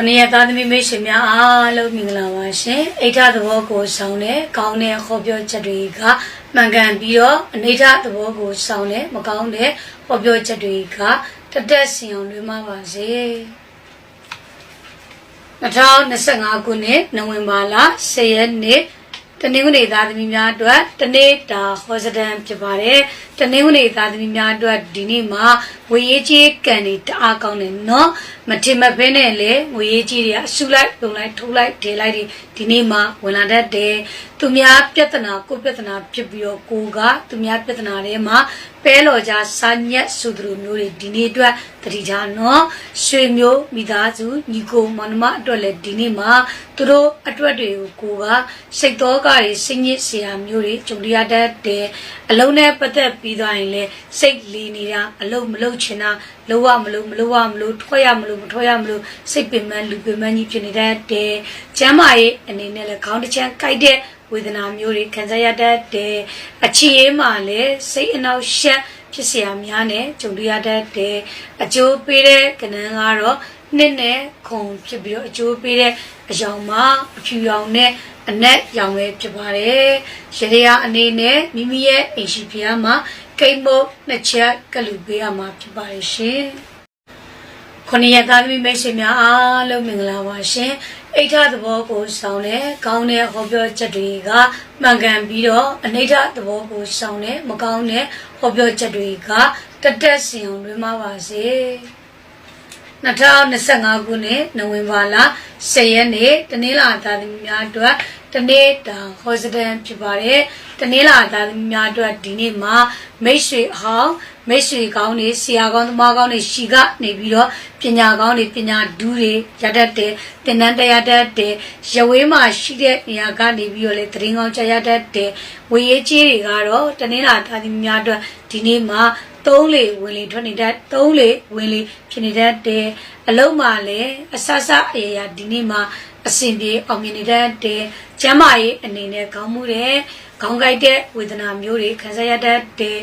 ခုနှစ်ရက်သားသမီးမိတ်ဆွေများအားလုံးမင်္ဂလာပါရှင်အိဋ္ဌသဘောကိုဆောင်တဲ့ကောင်းတဲ့ဟောပြောချက်တွေကမှန်ကန်ပြီးတော့အနိဋ္ဌသဘောကိုဆောင်တဲ့မကောင်းတဲ့ဟောပြောချက်တွေကတသက်စင်အောင်လွှမ်းမပါစေ2025ခုနှစ်နိုဝင်ဘာလ10ရက်နေ့တနင်္ဂနွေသားသမီးများအတွက်တနေ့တာဟောစတန်ဖြစ်ပါတယ် တနင်္ဂနွေသားသမီးများအတွက်ဒီနေ့မှာဝေရေးကြီးကံတွေတအားကောင်းတယ်နော်မထင်မဖဲနဲ့လေဝေရေးကြီးတွေကအဆူလိုက်ပုံလိုက်ထိုးလိုက်ဒေလိုက်တွေဒီနေ့မှာဝင်လာတတ်တယ်သူများပြဿနာကိုပြဿနာဖြစ်ပြီးတော့ကိုကသူများပြဿနာတွေမှာပဲလော်ကြစာညက်ဆိုသူမျိုးတွေဒီနေ့အတွက်တတိထားနော်ရွှေမျိုးမိသားစုညီကိုမောင်နှမအတွက်လည်းဒီနေ့မှာသူတို့အတွက်တွေကိုကိုကစိတ်တော်ကတွေစိတ်ညစ်စရာမျိုးတွေကြုံရတတ်တယ်အလုံးနဲ့ပတ်သက်ပြသွားရင်လည်းစိတ်လီနေတာအလုံးမလုံးချင်တာလုံးဝမလို့မလို့ဝမလို့ထွက်ရမလို့မထွက်ရမလို့စိတ်ပင်ပန်းလူပင်ပန်းကြီးဖြစ်နေတတ်တယ်ကျမ်းမာရေးအနေနဲ့လည်းခေါင်းတစ်ချမ်းကိုက်တဲ့ဝေဒနာမျိုးတွေခံစားရတတ်တယ်အခြေအေးမှာလည်းစိတ်အနှောက်ယှက်ဖြစ်เสียများနဲ့ကြုံရတတ်တယ်အကျိုးပေးတဲ့ကဏ္ဍကတော့နှစ်နဲ့ခုံဖြစ်ပြီးတော့အကျိုးပေးတဲ့အယောင်မှာအဖြူရောင်နဲ့ အနက်ရောင်ပဲဖြစ်ပါတယ်ရေရအနေနဲ့မိမိရဲ့အိမ်ရှိဖျားမှာကိတ်မုတ်နှစ်ချက်ကလူပေးရမှာဖြစ်ပါတယ်ရှင်ခொနည်းသားသမီးမိတ်ဆွေများအားလုံးမင်္ဂလာပါရှင်အိဋ္ဌသဘောကိုဆောင်တဲ့ကောင်းတဲ့ဟောပြောချက်တွေကမှန်ကန်ပြီးတော့အနိဋ္ဌသဘောကိုဆောင်တဲ့မကောင်းတဲ့ဟောပြောချက်တွေကတတက်စင်အောင်လွှမ်းမပါစေ 2025ခုနှစ်နိုဝင်ဘာလ10ရက်နေ့တနင်္လာသားသမီးများအတွက်တနေ့တာဟောစတန်ဖြစ်ပါတယ်တနင်္လာသားသမီးများအတွက်ဒီနေ့မှာမိတ်ဆွေအဟောင်းမိတ်ဆွေကောင်းတွေဆရာကောင်းသမားကောင်းတွေရှီကနေပြီးတော့ပညာကောင်းတွေပညာဒူးတွေရတတ်တယ်သင်တန်းတရားတတ်တယ်ရဝေးမှာရှိတဲ့နေရာကနေပြီးတော့လေသတင်းကောင်းကြားရတတ်တယ်ဝေရေးကြီးတွေကတော့တနင်္လာသားသမီးများအတွက်ဒီနေ့မှာ သုံးလေဝင်လေထွက်နေတတ်သုံးလေဝင်လေဖြစ်နေတတ်တယ်အလုံးမှာလည်းအဆဆအရာရာဒီနေ့မှာအစဉ်ပြေအောင်မြင်နေတတ်တယ်ကျမ်းမာရေးအနေနဲ့ကောင်းမှုတဲ့ခေါင်းကိုက်တဲ့ဝေဒနာမျိုးတွေခံစားရတတ်တယ်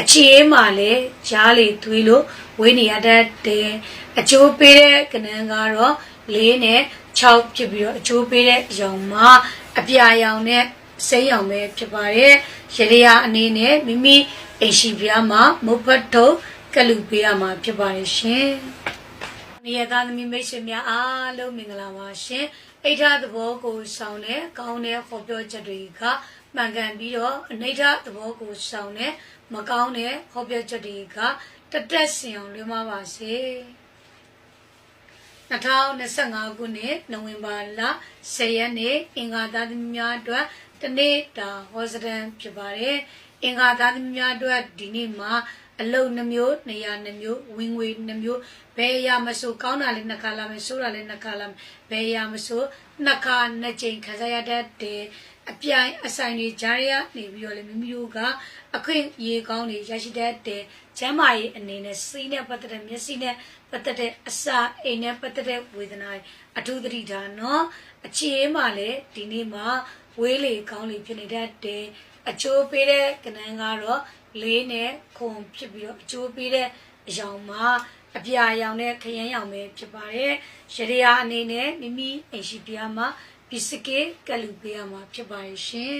အခြေအေးမှာလည်းကြားလေသွေးလို့ဝေးနေရတတ်တယ်အကျိုးပေးတဲ့ကဏ္ဍကတော့၄နဲ့6ဖြစ်ပြီးတော့အကျိုးပေးတဲ့အရောင်မှာအပြာရောင်နဲ့စိမ်းရောင်ပဲဖြစ်ပါတယ်ရေရရာအနေနဲ့မိမိ အိမ်ရှိပြားမှာမုတ်ဖတ်ထုတ်ကလူပေးရမှာဖြစ်ပါတယ်ရှင်။နေရသားသမီးမိတ်ဆွေများအားလုံးမင်္ဂလာပါရှင်။အိဋ္ဌသဘောကိုဆောင်တဲ့ကောင်းတဲ့ဟောပြောချက်တွေကမှန်ကန်ပြီးတော့အနိဋ္ဌသဘောကိုဆောင်တဲ့မကောင်းတဲ့ဟောပြောချက်တွေကတတက်စင်အောင်လွှမ်းမပါစေ။2025ခုနှစ်နိုဝင်ဘာလ10ရက်နေ့အင်္ဂါသားသမီးများအတွက် တနေ့တာဟောစတန်ဖြစ်ပါတယ်။အင်္ဂါသားသမီးများအတွက်ဒီနေ့မှာအလုံနှမျိုးနေရာနှမျိုးဝင်ငွေနှမျိုးဘယ်အရာမဆိုကောင်းတာလည်းနှစ်ခါလာမယ်ဆိုးတာလည်းနှစ်ခါလာမယ်ဘယ်အရာမဆိုနှစ်ခါနှစ်ကြိမ်ခံစားရတတ်တယ်အပြိုင်အဆိုင်တွေဂျားရနေပြီးတော့လေမိမိတို့ကအခွင့်အရေးကောင်းတွေရရှိတတ်တယ်ကျမ်းမာရေးအနေနဲ့စိတ်နဲ့ပတ်သက်တဲ့မျက်စိနဲ့ပတ်သက်တဲ့အစာအိမ်နဲ့ပတ်သက်တဲ့ဝေဒနာတွေအထူးသတိထားနော်အခြေအေးမှလည်းဒီနေ့မှာ ဝေးလေကောင်းလေဖြစ်နေတတ်တယ်အချိုးပေးတဲ့ကဏ္ဍကတော့လေးနဲ့ခုံဖြစ်ပြီးတော့အချိုးပေးတဲ့အယောင်မှာအပြာရောင်နဲ့ခရမ်းရောင်ပဲဖြစ်ပါတယ်ရရယာအနေနဲ့မိမိအိမ်ရှိပြားမှာပစ္စကေကလူပေးရမှာဖြစ်ပါရဲ့ရှင်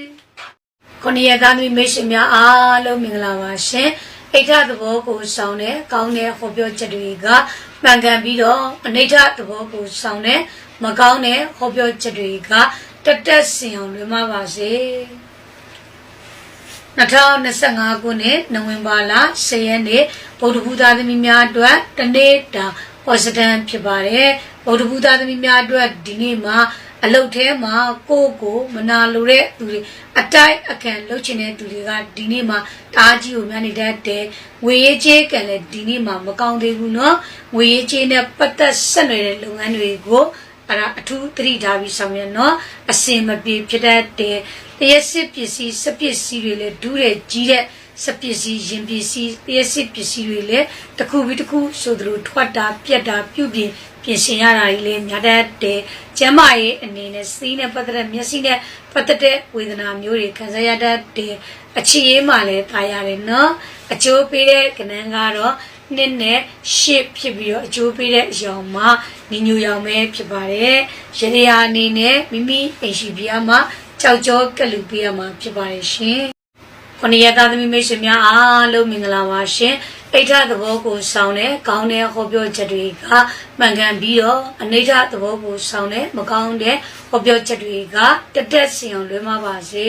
ခொနည်းသားသမီးမိတ်ဆွေများအားလုံးမင်္ဂလာပါရှင်အိဋ္ဌသဘောကိုဆောင်တဲ့ကောင်းတဲ့ဟောပြောချက်တွေကမှန်ကန်ပြီးတော့အနိဋ္ဌသဘောကိုဆောင်တဲ့မကောင်းတဲ့ဟောပြောချက်တွေက တတက်စင်အောင်လွှမ်းမပါစေ2025ခုနှစ်နိုဝင်ဘာလ10ရက်နေ့ဗုဒ္ဓဘုရားသမီးများအတွက်တနေ့တာဟောစတန်ဖြစ်ပါတယ်ဗုဒ္ဓဘုရားသမီးများအတွက်ဒီနေ့မှာအလုတ်ထဲမှာကိုကိုမနာလိုတဲ့သူတွေအတိုက်အခံလှုပ်ချင်တဲ့သူတွေကဒီနေ့မှာတားကြီးကိုများနေတတ်တယ်ငွေရေးကြေးကံလည်းဒီနေ့မှာမကောင်းသေးဘူးเนาะငွေရေးကြေးနဲ့ပတ်သက်ဆက်နွယ်တဲ့လုပ်ငန်းတွေကို အဲ့ဒါအထူးသတိထားပြီးဆောင်ရွက်နော်အစင်မပြေဖြစ်တတ်တယ်တရက်စစ်ပစ္စည်းစပစ္စည်းတွေလည်းဒူးတဲ့ကြီးတဲ့စပစ္စည်းရင်ပစ္စည်းတရက်စစ်ပစ္စည်းတွေလည်းတစ်ခုပြီးတစ်ခုဆိုသလိုထွက်တာပြက်တာပြုတ်ပြင်ပြင်ဆင်ရတာတွေလည်းများတတ်တယ်ကျမ်းမာရေးအနေနဲ့စီးနဲ့ပတ်သက်တဲ့မျက်စိနဲ့ပတ်သက်တဲ့ဝေဒနာမျိုးတွေခံစားရတတ်တယ်အခြေရေးမှလည်းတာရတယ်နော်အကျိုးပေးတဲ့ကဏ္ဍကတော့ နှစ်နဲ့ရှစ်ဖြစ်ပြီးတော့အကျိုးပေးတဲ့အရောင်မှာညီညွတ်ရောင်ပဲဖြစ်ပါတယ်ရေဒီယာအနေနဲ့မိမိအိမ်ရှိပြားမှာကြောက်ကြောကလူပေးရမှာဖြစ်ပါတယ်ရှင်ခொနည်းသားသမီးမိတ်ဆွေများအားလုံးမင်္ဂလာပါရှင်အိဋ္ဌသဘောကိုစောင်းတဲ့ကောင်းတဲ့ဟောပြောချက်တွေကမှန်ကန်ပြီးတော့အနိဋ္ဌသဘောကိုစောင်းတဲ့မကောင်းတဲ့ဟောပြောချက်တွေကတက်တက်စင်အောင်လွဲမှာပါစေ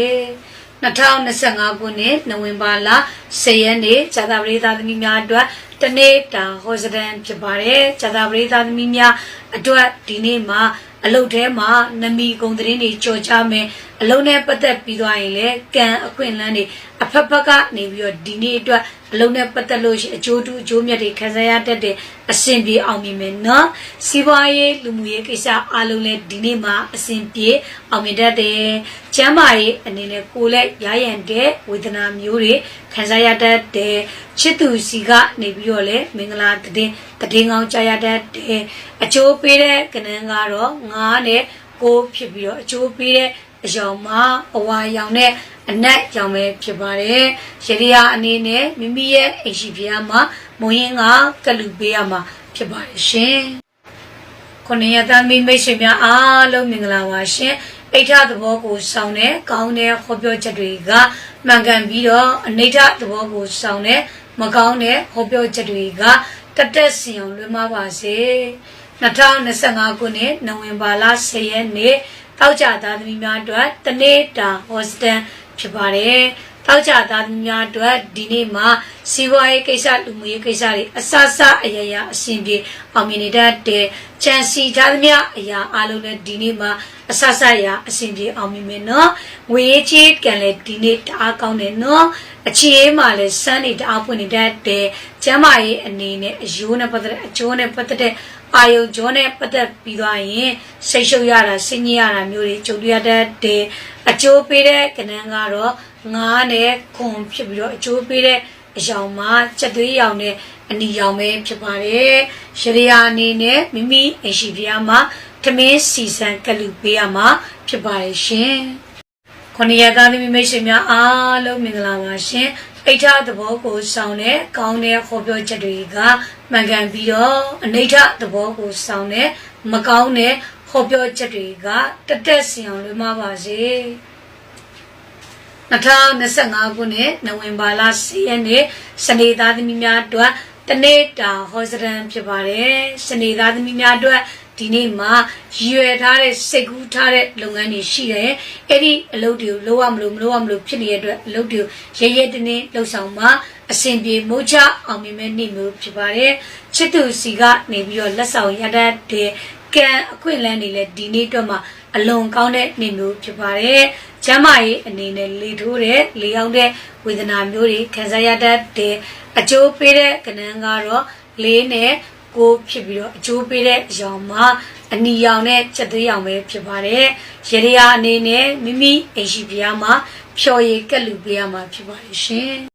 2025ခုနှစ်နိုဝင်ဘာလ10ရက်နေ့ဇာတာပရိသတ်သမီးများအတွက်တနေ့တာဟောစဒန်ဖြစ်ပါတယ်ဇာတာပရိသတ်သမီးများအတွက်ဒီနေ့မှာအလုတ်ထဲမှာနမီကုံသတင်းတွေကြော်ချမယ် အလုံးနဲ့ပတ်သက်ပြီးသွားရင်လည်းကံအခွင့်အလန်းတွေအဖက်ဖက်ကနေပြီးတော့ဒီနေ့အတွက်အလုံးနဲ့ပတ်သက်လို့ရှိရင်အကျိုးတူအကျိုးမြတ်တွေခံစားရတတ်တဲ့အဆင်ပြေအောင်မြင်မယ်နော်စီးပွားရေးလူမှုရေးကိစ္စအားလုံးလည်းဒီနေ့မှာအဆင်ပြေအောင်မြင်တတ်တယ်ကျမ်းမာရေးအနေနဲ့ကိုယ်လည်းရရန်တဲ့ဝေဒနာမျိုးတွေခံစားရတတ်တယ်ချစ်သူစီကနေပြီးတော့လည်းမင်္ဂလာတည်တည်ကောင်းကြားရတတ်တယ်အကျိုးပေးတဲ့ကဏ္ဍကတော့ငါးနဲ့ ကိုးဖြစ်ပြီးတော့အကျိုးပေးတဲ့အယောင်မှာအဝါရောင်နဲ့အနက်ရောင်ပဲဖြစ်ပါတယ်။ရေဒီယာအနေနဲ့မိမိရဲ့အိမ်ရှိဖျားမှာမုံရင်ကကလူပေးရမှာဖြစ်ပါတယ်ရှင်။ခုနှစ်ရက်သားမိမိတ်ဆွေများအားလုံးမင်္ဂလာပါရှင်။အိဋ္ဌသဘောကိုစောင်းတဲ့ကောင်းတဲ့ဟောပြောချက်တွေကမှန်ကန်ပြီးတော့အနိဋ္ဌသဘောကိုစောင်းတဲ့မကောင်းတဲ့ဟောပြောချက်တွေကတက်တက်စင်အောင်လွှမ်းမပါစေ။ 2025ခုနှစ်နိုဝင်ဘာလ10ရက်နေ့တောက်ကြသားသမီးများအတွက်တနေ့တာဟောစတန်ဖြစ်ပါတယ်။တောက်ကြသားသမီးများအတွက်ဒီနေ့မှာစီးပွားရေးကိစ္စလူမှုရေးကိစ္စတွေအဆအဆအယယအဆင်ပြေအောင်မြင်နေတတ်တဲ့ချန်စီသားသမီးအရာအလုံးနဲ့ဒီနေ့မှာအဆအဆအရာအဆင်ပြေအောင်မြင်မယ်နော်။ငွေရေးချေးကန်လည်းဒီနေ့တအားကောင်းတယ်နော်။အခြေအေးမှာလည်းစမ်းနေတအားပွင့်နေတတ်တဲ့ကျမ်းမာရေးအနေနဲ့အယိုးနဲ့ပတ်သက်တဲ့အကျိုးနဲ့ပတ်သက်တဲ့ အာယုံကြောနဲ့ပတ်သက်ပြီးသွားရင်စိတ်ရှုပ်ရတာဆင်းရဲရတာမျိုးတွေကြုံရတတ်တဲ့အကျိုးပေးတဲ့ကဏ္ဍကတော့ငားနဲ့ခွန်ဖြစ်ပြီးတော့အကျိုးပေးတဲ့အယောင်မှာချက်သွေးရောင်နဲ့အနီရောင်ပဲဖြစ်ပါတယ်။ရှရိယာအနေနဲ့မိမိအရှိပြားမှာထမင်းစီစံကလူပေးရမှာဖြစ်ပါတယ်ရှင်။ခொနည်းသားသမီးမိတ်ဆွေများအားလုံးမင်္ဂလာပါရှင်။ အိဋ္ဌသဘောကိုစောင်းတဲ့ကောင်းတဲ့ဟောပြောချက်တွေကမှန်ကန်ပြီးတော့အနိဋ္ဌသဘောကိုစောင်းတဲ့မကောင်းတဲ့ဟောပြောချက်တွေကတက်တက်စင်အောင်လွှမ်းမပါစေ2025ခုနှစ်နိုဝင်ဘာလ10ရက်နေ့စနေသားသမီးများအတွက်တနေ့တာဟောစရန်ဖြစ်ပါတယ်စနေသားသမီးများအတွက် ဒီနေ့မှာရည်ရွယ်ထားတဲ့စိတ်ကူးထားတဲ့လုပ်ငန်းတွေရှိတယ်။အဲ့ဒီအလုပ်တွေကိုလုပ်ရမလို့မလုပ်ရမလို့ဖြစ်နေတဲ့အတွက်အလုပ်တွေကိုရရဲတနေ့လှုပ်ဆောင်မှအဆင်ပြေမိုးချအောင်မြင်မဲ့နေ့မျိုးဖြစ်ပါတယ်။ချစ်သူစီကနေပြီးတော့လက်ဆောင်ရတတ်တဲ့ကံအခွင့်အလမ်းတွေလည်းဒီနေ့အတွက်မှာအလွန်ကောင်းတဲ့နေ့မျိုးဖြစ်ပါတယ်။ကျမ်းမာရေးအနေနဲ့လေထိုးတဲ့လေအောင်တဲ့ဝေဒနာမျိုးတွေခံစားရတတ်တဲ့အကျိုးပေးတဲ့ကဏ္ဍကတော့လေးနဲ့ ကိုဖြစ်ပြီးတော့အကျိုးပေးတဲ့အရောင်မှာအနီရောင်နဲ့ချက်သွေးရောင်ပဲဖြစ်ပါတယ်။ရေရီယာအနေနဲ့မိမိအိမ်ရှိပြားမှာဖြော်ရည်ကက်လူပေးရမှာဖြစ်ပါတယ်ရှင်။